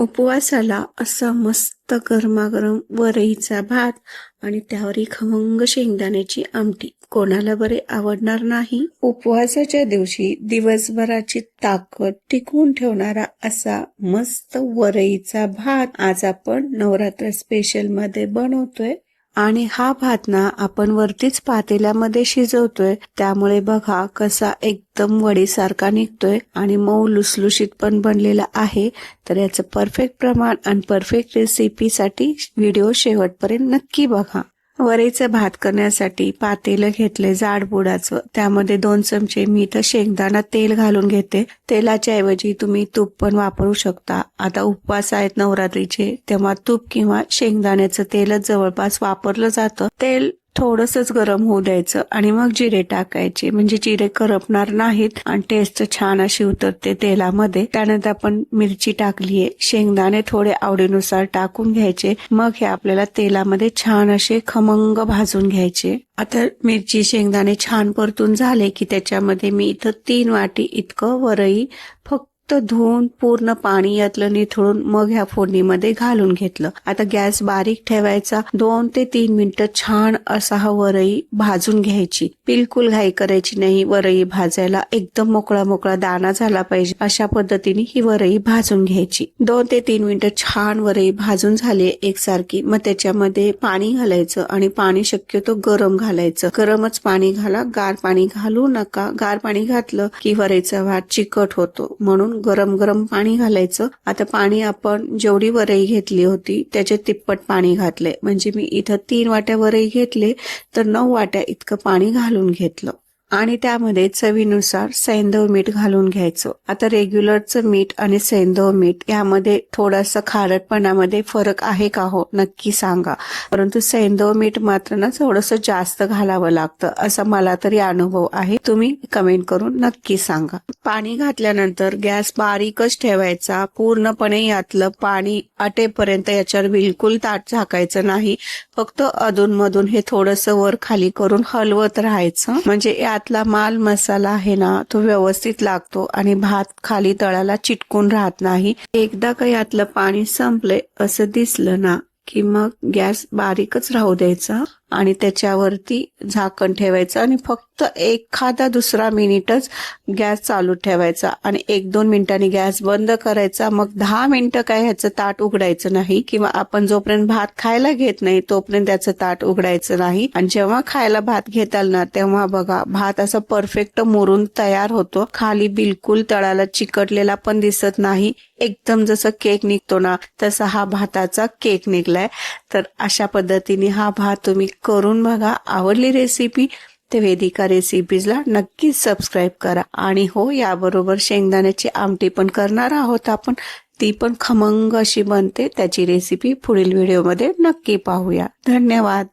उपवासाला असा मस्त गरमागरम वरईचा भात आणि त्यावरी खमंग शेंगदाण्याची आमटी. कोणाला बरे आवडणार नाही? उपवासाच्या दिवशी दिवसभराची ताकद टिकवून ठेवणारा असा मस्त वरईचा भात आज आपण नवरात्र स्पेशलमध्ये बनवतोय. आणि हा भात ना आपण वरतीच पातेल्यामध्ये शिजवतोय. त्यामुळे बघा कसा एकदम वडीसारखा निघतोय आणि मऊ लुसलुशीत पण बनलेला आहे. तर याचं परफेक्ट प्रमाण आणि परफेक्ट रेसिपीसाठी व्हिडिओ शेवटपर्यंत नक्की बघा. वरईचं भात करण्यासाठी पातेलं घेतले जाड बुडाचं. त्यामध्ये दोन चमचे मी तर शेंगदाणा तेल घालून घेते. तेलाच्या ऐवजी तुम्ही तूप पण वापरू शकता. आता उपवास आहेत नवरात्रीचे तेव्हा तूप किंवा शेंगदाण्याचं तेलच जवळपास वापरलं जातं. तेल थोडंसंच गरम होऊ द्यायचं आणि मग जिरे टाकायचे. म्हणजे जिरे करपणार नाहीत आणि टेस्ट छान अशी उतरते तेलामध्ये. त्यानंतर आपण मिरची टाकलीये. शेंगदाणे थोडे आवडीनुसार टाकून घ्यायचे. मग हे आपल्याला तेलामध्ये छान असे खमंग भाजून घ्यायचे. आता मिरची शेंगदाणे छान परतून झाले की त्याच्यामध्ये मी इथं तीन वाटी इतकं वरई फक्त धुवून पूर्ण पाणी यातलं निथळून मग ह्या फोडणीमध्ये घालून घेतलं. आता गॅस बारीक ठेवायचा. दोन ते तीन मिनिटं छान असा हा वरई भाजून घ्यायची. बिलकुल घाई करायची नाही. वरई भाजायला एकदम मोकळा मोकळा दाना झाला पाहिजे. अशा पद्धतीने ही वरई भाजून घ्यायची. दोन ते तीन मिनिटं छान वरई भाजून झाली एकसारखी. मग त्याच्यामध्ये पाणी घालायचं आणि पाणी शक्यतो गरम घालायचं. गरमच पाणी घाला. गार पाणी घालू नका. गार पाणी घातलं की वरईचा भात चिकट होतो. म्हणून गरम गरम पाणी घालायचं. आता पाणी आपण जेवढी वरई घेतली होती त्याचे तिप्पट पाणी घातले म्हणजे मी इथं तीन वाट्या वरई घेतले तर नऊ वाट्या इतकं पाणी घालून घेतलं. आणि त्यामध्ये चवीनुसार सैंदव मीठ घालून घ्यायचं. आता रेग्युलरचं मीठ आणि सैंदव मीठ यामध्ये थोडासा खारटपणामध्ये फरक आहे का हो? नक्की सांगा. परंतु सैंदव मीठ मात्र ना थोडंसं जास्त घालावं लागतं. असा मला तरी अनुभव आहे. तुम्ही कमेंट करून नक्की सांगा. पाणी घातल्यानंतर गॅस बारीकच ठेवायचा. पूर्णपणे यातलं पाणी आटेपर्यंत याच्यावर बिलकुल ताट झाकायचं नाही. फक्त अधूनमधून हे थोडंसं वर खाली करून हलवत राहायचं. म्हणजे यातला माल मसाला आहे ना तो व्यवस्थित लागतो आणि भात खाली तळाला चिटकून राहत नाही. एकदा का यातलं पाणी संपले असं दिसलं ना की मग गॅस बारीकच राहू द्यायचा? आणि त्याच्यावरती झाकण ठेवायचं आणि फक्त एखादा दुसरा मिनिटच गॅस चालू ठेवायचा. आणि एक दोन मिनिटांनी गॅस बंद करायचा. मग दहा मिनिटं काय ह्याचं ताट उघडायचं नाही किंवा आपण जोपर्यंत भात खायला घेत नाही तोपर्यंत त्याचं ताट उघडायचं नाही. आणि जेव्हा खायला भात घेताल ना तेव्हा बघा भात असं परफेक्ट मुरून तयार होतो. खाली बिलकुल तळाला चिकटलेला पण दिसत नाही. एकदम जसं केक निघतो ना तसा हा भाताचा केक निघलाय. तर अशा पद्धतीने हा भात तुम्ही करून बघा. आवडली रेसिपी ते वेदिका रेसिपीजला नक्कीच सबस्क्राईब करा. आणि हो याबरोबर शेंगदाण्याची आमटी पण करणार आहोत आपण. ती पण खमंग अशी बनते. त्याची रेसिपी पुढील व्हिडिओमध्ये नक्की पाहूया. धन्यवाद.